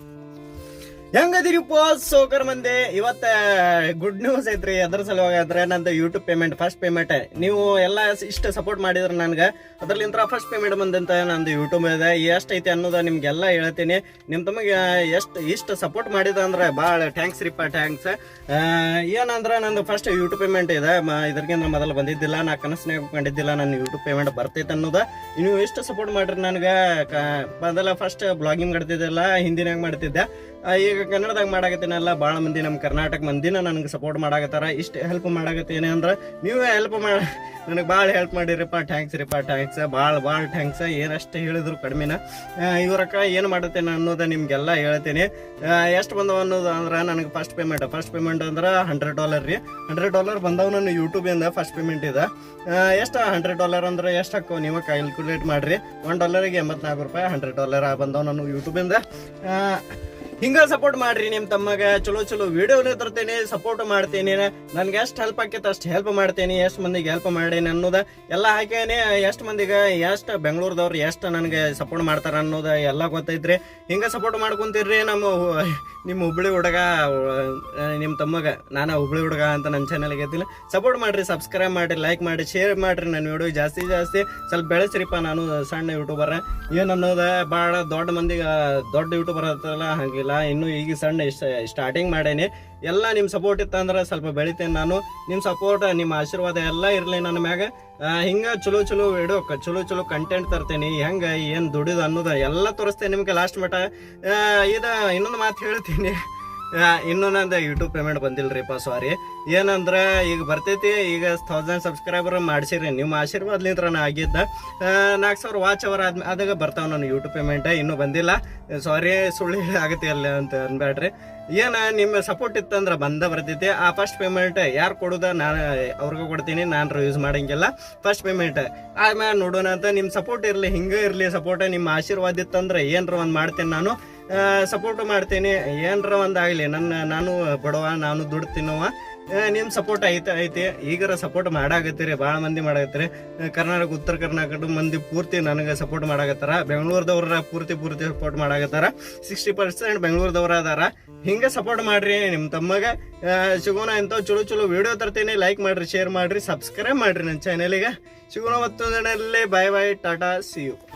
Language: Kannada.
Thank you. ಹೆಂಗದಿರಿಪ್ಪ? ಸೋಕರ್ ಮಂದಿ ಇವತ್ತ ಗುಡ್ ನ್ಯೂಸ್ ಐತ್ರಿ. ಅದ್ರ ಸಲುವಾಗಿ ಆದ್ರೆ ನಂದು ಯೂಟ್ಯೂಬ್ ಪೇಮೆಂಟ್ ಫಸ್ಟ್ ಪೇಮೆಂಟ್ ನೀವು ಎಲ್ಲ ಇಷ್ಟು ಸಪೋರ್ಟ್ ಮಾಡಿದ್ರೆ ನನ್ಗೆ. ಅದ್ರಲ್ಲಿಂತ್ರ ಫಸ್ಟ್ ಪೇಮೆಂಟ್ ಬಂದಂತ ನಂದು ಯೂಟ್ಯೂಬ್ ಇದೆ. ಎಷ್ಟು ಐತಿ ಅನ್ನೋದ ನಿಮ್ಗೆಲ್ಲ ಹೇಳ್ತೀನಿ. ನಿಮ್ಮ ತಮಗೆ ಎಷ್ಟು ಇಷ್ಟ ಸಪೋರ್ಟ್ ಮಾಡಿದ ಅಂದ್ರೆ ಭಾಳ ಥ್ಯಾಂಕ್ಸ್ ರೀಪ ಥ್ಯಾಂಕ್ಸ್ ಏನಂದ್ರೆ ನಂದು ಫಸ್ಟ್ ಯೂಟ್ಯೂಬ್ ಪೇಮೆಂಟ್ ಇದೆ. ಇದ್ರಗಿಂತ ಮೊದಲು ಬಂದಿದ್ದಿಲ್ಲ. ನಾ ಕನಸನೇ ಕಂಡಿದ್ದಿಲ್ಲ. ನನ್ನ ಯೂಟ್ಯೂಬ್ ಪೇಮೆಂಟ್ ಬರ್ತೈತೆ ಅನ್ನೋದ. ನೀವು ಎಷ್ಟು ಸಪೋರ್ಟ್ ಮಾಡ್ರಿ ನನಗೆ ಮೊದಲ ಫಸ್ಟ್ ಬ್ಲಾಗಿಂಗ್ ಮಾಡ್ತಿದ್ದಿಲ್ಲ ಹಿಂದಿನಾಗ ಮಾಡ್ತಿದ್ದೆ. ಆ, ಈಗ ಕನ್ನಡದಾಗ ಮಾಡಾಕತ್ತೀನಲ್ಲ ಭಾಳ ಮಂದಿ ನಮ್ಮ ಕರ್ನಾಟಕ ಮಂದಿನ ನನಗೆ ಸಪೋರ್ಟ್ ಮಾಡಾಕತ್ತಾರ. ಇಷ್ಟು ಹೆಲ್ಪ್ ಮಾಡಾಕತ್ತೇನೆ ಅಂದ್ರೆ ನೀವೇ ಹೆಲ್ಪ್ ಮಾಡ ನನಗೆ ಭಾಳ ಹೆಲ್ಪ್ ಮಾಡಿರಿಪ್ಪ ಥ್ಯಾಂಕ್ಸ್ ರೀಪ್ಪ ಥ್ಯಾಂಕ್ಸ್ ಭಾಳ ಭಾಳ ಥ್ಯಾಂಕ್ಸ್ ಏನಷ್ಟು ಹೇಳಿದ್ರು ಕಡಿಮೆನ. ಇವ್ರಕ್ಕ ಏನು ಮಾಡುತ್ತೇನೆ ಅನ್ನೋದು ನಿಮಗೆಲ್ಲ ಹೇಳ್ತೀನಿ. ಎಷ್ಟು ಬಂದವ ಅನ್ನೋದು ಅಂದ್ರೆ ನನಗೆ ಫಸ್ಟ್ ಪೇಮೆಂಟ್ ಫಸ್ಟ್ ಪೇಮೆಂಟ್ ಅಂದ್ರೆ ಹಂಡ್ರೆಡ್ ಡಾಲರ್ ರೀ. ಹಂಡ್ರೆಡ್ ಡಾಲರ್ ಬಂದವ ನನ್ನ ಯೂಟ್ಯೂಬಿಂದ ಫಸ್ಟ್ ಪೇಮೆಂಟ್ ಇದೆ. ಎಷ್ಟು ಹಂಡ್ರೆಡ್ ಡಾಲರ್ ಅಂದ್ರೆ ಎಷ್ಟು ಹಾಕೋ ನೀವು ಕ್ಯಾಲ್ಕುಲೇಟ್ ಮಾಡಿರಿ. ಒನ್ ಡಾಲರಿಗೆ ಎಂಬತ್ನಾಲ್ಕು ರೂಪಾಯಿ ಹಂಡ್ರೆಡ್ ಡಾಲರ್ ಬಂದವ ನಾನು ಯೂಟ್ಯೂಬಿಂದ ಹಿಂಗ ಸಪೋರ್ಟ್ ಮಾಡ್ರಿ ನಿಮ್ ತಮ್ಮಗ. ಚಲೋ ಚಲೋ ವಿಡಿಯೋನೇ ತರ್ತೇನೆ ಸಪೋರ್ಟ್ ಮಾಡ್ತೇನೆ. ನನ್ಗೆ ಎಷ್ಟು ಹೆಲ್ಪ್ ಆಕೈತೆ ಅಷ್ಟು ಹೆಲ್ಪ್ ಮಾಡ್ತೇನೆ, ಎಷ್ಟು ಮಂದಿಗೆ ಹೆಲ್ಪ್ ಮಾಡೇನಿ ಅನ್ನೋದ ಎಲ್ಲ ಹಾಕೇನೆ. ಎಷ್ಟು ಮಂದಿಗೆ, ಎಷ್ಟು ಬೆಂಗಳೂರದವ್ರು ಎಷ್ಟು ನನಗೆ ಸಪೋರ್ಟ್ ಮಾಡ್ತಾರ ಅನ್ನೋದ ಎಲ್ಲ ಗೊತ್ತೈತ್ರಿ. ಹಿಂಗ ಸಪೋರ್ಟ್ ಮಾಡ್ಕೊಂತೀರ್ರಿ ನಮ್ಮ ನಿಮ್ಮ ಹುಬ್ಳಿ ಹುಡುಗ ನಿಮ್ಮ ತಮ್ಮಗ, ನಾನು ಹುಬ್ಳಿ ಹುಡುಗ ಅಂತ ನನ್ನ ಚಾನಲ್ಗೆ ಐತಿಲ್ಲ ಸಪೋರ್ಟ್ ಮಾಡಿರಿ ಸಬ್ಸ್ಕ್ರೈಬ್ ಮಾಡಿರಿ ಲೈಕ್ ಮಾಡಿ ಶೇರ್ ಮಾಡಿರಿ ನನ್ನ ವಿಡಿಯೋ ಜಾಸ್ತಿ ಜಾಸ್ತಿ. ಸ್ವಲ್ಪ ಬೆಳೆಸ್ರಿಪ್ಪ ನಾನು ಸಣ್ಣ ಯೂಟ್ಯೂಬರ ಏನು ಅನ್ನೋದು ಭಾಳ ದೊಡ್ಡ ಮಂದಿಗೆ, ದೊಡ್ಡ ಯೂಟ್ಯೂಬರ್ ಹತ್ತಲ್ಲ ಹಾಗಿಲ್ಲ. ಇನ್ನೂ ಈಗ ಸಣ್ಣ ಸ್ಟಾರ್ಟಿಂಗ್ ಮಾಡೇನಿ. ಎಲ್ಲ ನಿಮ್ಮ ಸಪೋರ್ಟ್ ಇತ್ತಂದ್ರೆ ಸ್ವಲ್ಪ ಬೆಳಿತೇನೆ ನಾನು. ನಿಮ್ಮ ಸಪೋರ್ಟ್ ನಿಮ್ಮ ಆಶೀರ್ವಾದ ಎಲ್ಲ ಇರಲಿ ನನ್ನ ಮ್ಯಾಗ. ಹಿಂಗ ಚಲೋ ಚಲೋ ವಿಡಿಯೋ ಚಲೋ ಚಲೋ ಕಂಟೆಂಟ್ ತರ್ತೇನೆ. ಹೆಂಗ, ಏನ್ ದುಡಿದು ಅನ್ನೋದ ಎಲ್ಲ ತೋರಿಸ್ತೇನೆ ನಿಮ್ಗೆ ಲಾಸ್ಟ್ ಮಟ. ಇದು ಇನ್ನೊಂದು ಮಾತು ಹೇಳ್ತೀನಿ. ಇನ್ನೂ ನಂದು ಯೂಟ್ಯೂಬ್ ಪೇಮೆಂಟ್ ಬಂದಿಲ್ರಿಪ್ಪ ಸಾರಿ ಏನಂದ್ರೆ, ಈಗ ಬರ್ತೈತಿ, ಈಗ ಥೌಸಂಡ್ ಸಬ್ಸ್ಕ್ರೈಬರ್ ಮಾಡಿಸಿರಿ, ನಿಮ್ಮ ಆಶೀರ್ವಾದ್ಲಿಂತ್ರ ನಾ ಆಗಿದ್ದ. ನಾಲ್ಕು ಸಾವಿರ ವಾಚ್ ಅವರ್ ಆದ್ಮೇಲೆ ಅದಾಗ ಬರ್ತಾವ ನಾನು ಯೂಟ್ಯೂಬ್ ಪೇಮೆಂಟ್ ಇನ್ನೂ ಬಂದಿಲ್ಲ. ಸಾರಿ ಸುಳ್ಳು ಆಗತ್ತೆ ಅಲ್ಲ ಅಂತ ಅನ್ಬೇಡ್ರಿ ಏನ, ನಿಮ್ಮ ಸಪೋರ್ಟ್ ಇತ್ತಂದ್ರೆ ಬಂದ ಬರ್ತೈತಿ. ಆ ಫಸ್ಟ್ ಪೇಮೆಂಟ್ ಯಾರು ಕೊಡುದ ನಾನು ಅವ್ರಿಗೂ ಕೊಡ್ತೀನಿ ನಾನು ಯೂಸ್ ಮಾಡಂಗಿಲ್ಲ. ಫಸ್ಟ್ ಪೇಮೆಂಟ್ ಆದ್ಮೇಲೆ ನೋಡೋಣ ಅಂತ ನಿಮ್ಮ ಸಪೋರ್ಟ್ ಇರಲಿ, ಹಿಂಗೆ ಇರಲಿ ಸಪೋರ್ಟ್ ನಿಮ್ಮ ಆಶೀರ್ವಾದ ಇತ್ತಂದ್ರೆ ಏನ್ರ ಒಂದು ಮಾಡ್ತೀನಿ ನಾನು. ಸಪೋರ್ಟ್ ಮಾಡ್ತೇನೆ. ಏನರ ಒಂದಾಗಲಿ ನನ್ನ ನಾನು ಬಡವ ನಾನು ದುಡ್ಡು ತಿನ್ನೋವ. ನಿಮ್ಮ ಸಪೋರ್ಟ್ ಐತೆ ಐತೆ. ಈಗರ ಸಪೋರ್ಟ್ ಮಾಡಾಕತ್ತೀರಿ. ಭಾಳ ಮಂದಿ ಮಾಡಾಕತ್ತೀರಿ. ಆ, ಕರ್ನಾಟಕ ಉತ್ತರ ಕರ್ನಾಟಕದ ಮಂದಿ ಪೂರ್ತಿ ನನಗೆ ಸಪೋರ್ಟ್ ಮಾಡಾಕತ್ತಾರ. ಬೆಂಗಳೂರದವ್ರ ಪೂರ್ತಿ ಪೂರ್ತಿ ಸಪೋರ್ಟ್ ಮಾಡಾಕತ್ತಾರ. ಸಿಕ್ಸ್ಟಿ ಪರ್ಸೆಂಟ್ ಬೆಂಗಳೂರದವ್ರ ಅದಾರ. ಹಿಂಗೆ ಸಪೋರ್ಟ್ ಮಾಡ್ರಿ ನಿಮ್ಮ ತಮ್ಮಗೆ. ಸಿಗೋಣ ಇಂಥವು ಚಲೋ ಚಲೋ ವಿಡಿಯೋ ತರ್ತೀನಿ. ಲೈಕ್ ಮಾಡ್ರಿ ಶೇರ್ ಮಾಡ್ರಿ ಸಬ್ಸ್ಕ್ರೈಬ್ ಮಾಡ್ರಿ ನನ್ನ ಚಾನಲಿಗೆ ಸಿಗೋಣ ಮತ್ತೊಂದರಲ್ಲಿ bye bye tata see you